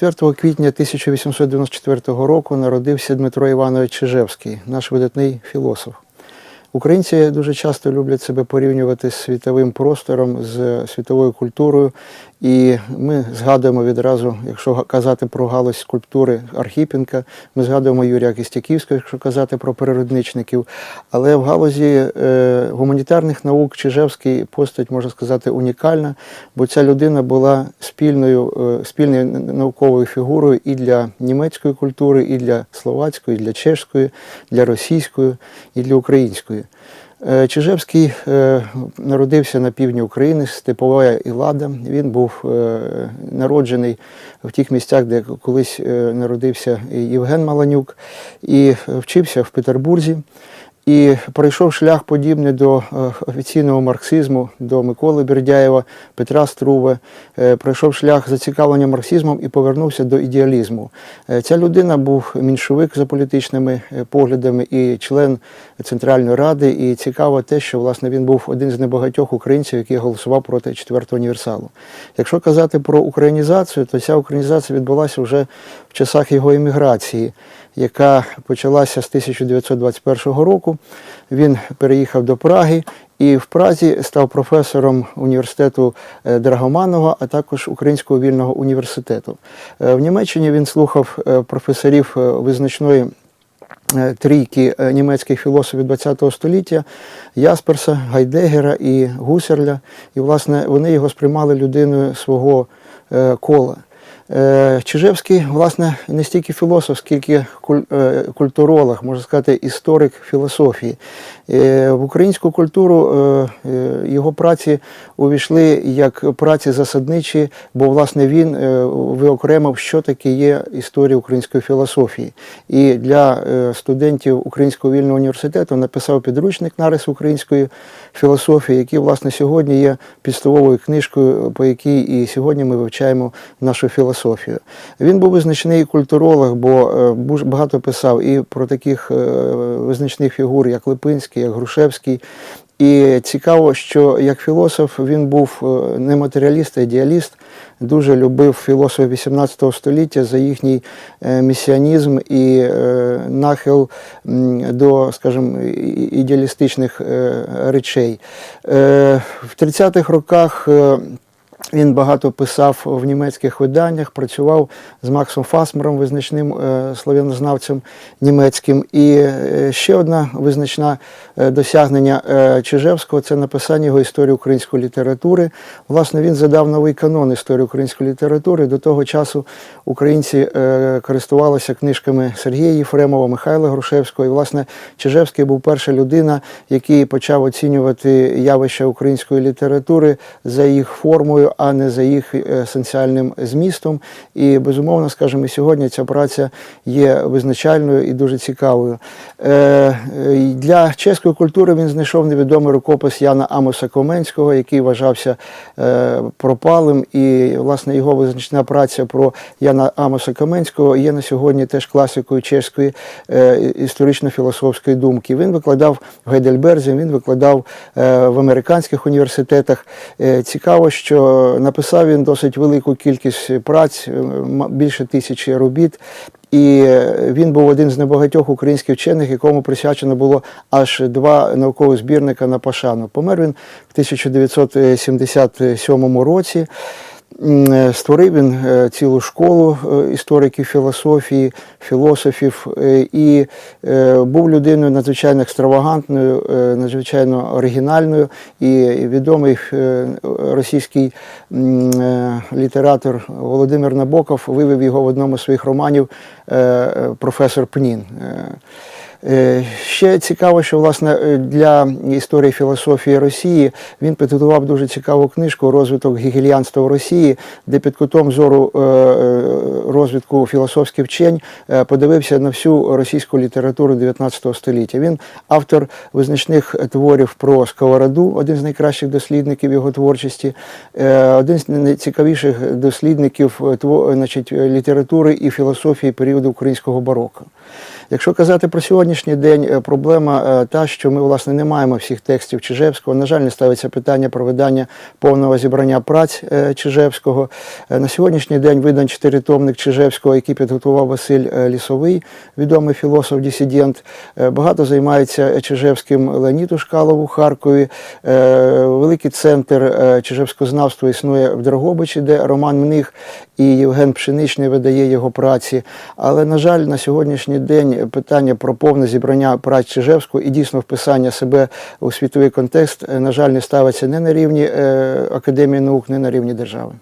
24 квітня 1894 року народився Дмитро Іванович Чижевський, наш видатний філософ. Українці дуже часто люблять себе порівнювати з світовим простором, з світовою культурою. І ми згадуємо відразу, якщо казати про галузь скульптури Архіпенка, ми згадуємо Юрія Кистяківського, якщо казати про природничників. Але в галузі е, гуманітарних наук Чижевський постать, можна сказати, унікальна, бо ця людина була спільною, е, спільною науковою фігурою і для німецької культури, і для словацької, і для чешської, для російської, і для української. Е, Чижевський е, народився на півдні України, Степова Ілада. Він був е, народжений в тих місцях, де колись е, народився Євген Маланюк, і вчився в Петербурзі. І пройшов шлях подібний до е, офіційного марксизму, до Миколи Бердяєва, Петра Струве, пройшов шлях зацікавлення марксизмом і повернувся до ідеалізму. Е, Ця людина був меншовик за політичними е, поглядами і член Центральної ради. І цікаво те, що власне він був один з небагатьох українців, який голосував проти четвертого універсалу. Якщо казати про українізацію, то ця українізація відбулася вже в часах його еміграції яка почалася з 1921 року. Він переїхав до Праги і в Празі став професором університету е, Драгоманова, а також Українського вільного університету. Е, В Німеччині він слухав е, професорів визначної трійки німецьких філософів ХХ століття Ясперса, Гайдегера і Гусерля. І, власне, вони його сприймали людиною свого кола. Е, Чижевський, власне, не стільки філософ, скільки е, культуролог, можна сказати, історик філософії. Е, В українську культуру його праці увійшли як праці засадничі, бо власне він виокремив, що таке є історія української філософії. І для студентів Українського вільного університету написав підручник нарис української філософії, який власне сьогодні є підставовою книжкою, по якій і сьогодні ми вивчаємо нашу філософію. Він був визначний культуролог, бо е, багато писав і про таких е, визначних фігур, як Липинський, як Грушевський. І цікаво, що як філософ він був е, не матеріаліст, а ідеаліст, дуже любив філософів 18 століття за їхній місіанізм і нахил до, скажімо, ідеалістичних речей. В 30-х роках він багато писав в німецьких виданнях, працював з Максом Фасмером, визначним е, слов'янознавцем німецьким. І е, ще одне визначне е, досягнення Чижевського це написання його історії української літератури. Власне, він задав новий канон історії української літератури. До того часу українці користувалися книжками Сергія Єфремова, Михайла Грушевського. І, власне, Чижевський був перша людина, який почав оцінювати явища української літератури за їх формою, а не за їх есенціальним змістом. І безумовно, скажімо, сьогодні ця праця є визначальною і дуже цікавою. Е, е, Для чеської культури він знайшов невідомий рукопис Яна Амоса Коменського, який вважався е, пропалим. І, власне, його визначна праця про Яна Амоса Каменського є на сьогодні теж класикою чеської історично-філософської думки. Він викладав в Гейдельберзі, він викладав в американських університетах. Цікаво, що написав він досить велику кількість праць, е, більше тисячі робіт. І е, він був один з небагатьох українських вчених, якому присвячено було аж два наукових збірника на Пашану. Помер він в 1977 році. Е, Створив він е, цілу школу е, істориків філософії, філософів і був людиною надзвичайно екстравагантною, надзвичайно оригінальною. І відомий російський літератор Володимир Набоков вивів його в одному з своїх романів Професор Пнін. Е, Ще цікаво, що власне е, для історії філософії Росії він підготував дуже цікаву книжку Розвиток гігельянства в Росії, де під кутом зору е, розвитку філософських вчень подивився на всю російську літературу 19 століття. Він автор визначних творів про Сковороду, один з найкращих дослідників його творчості, один з найцікавіших дослідників значить, літератури і філософії періоду українського бароко. Якщо казати про сьогодні сьогоднішній день е, проблема е, та, що ми власне не маємо всіх текстів Чижевського. На жаль, не ставиться питання про видання повного зібрання праць е, Чижевського. На сьогоднішній день видан чотиритомник Чижевського, який підготував Василь Лісовий, відомий філософ-дисидент. Е, Багато займається Чижевським Леонід Ушкалов у Харкові. Великий центр чижевськознавства існує в Дрогобичі, де Роман Мних і Євген Пшеничний видає його праці. Але, на жаль, на сьогоднішній день питання про повне зібрання праць Чижевського і дійсно вписання себе у світовий контекст, е, на жаль, не ставиться не на рівні е, Академії наук, не на рівні держави.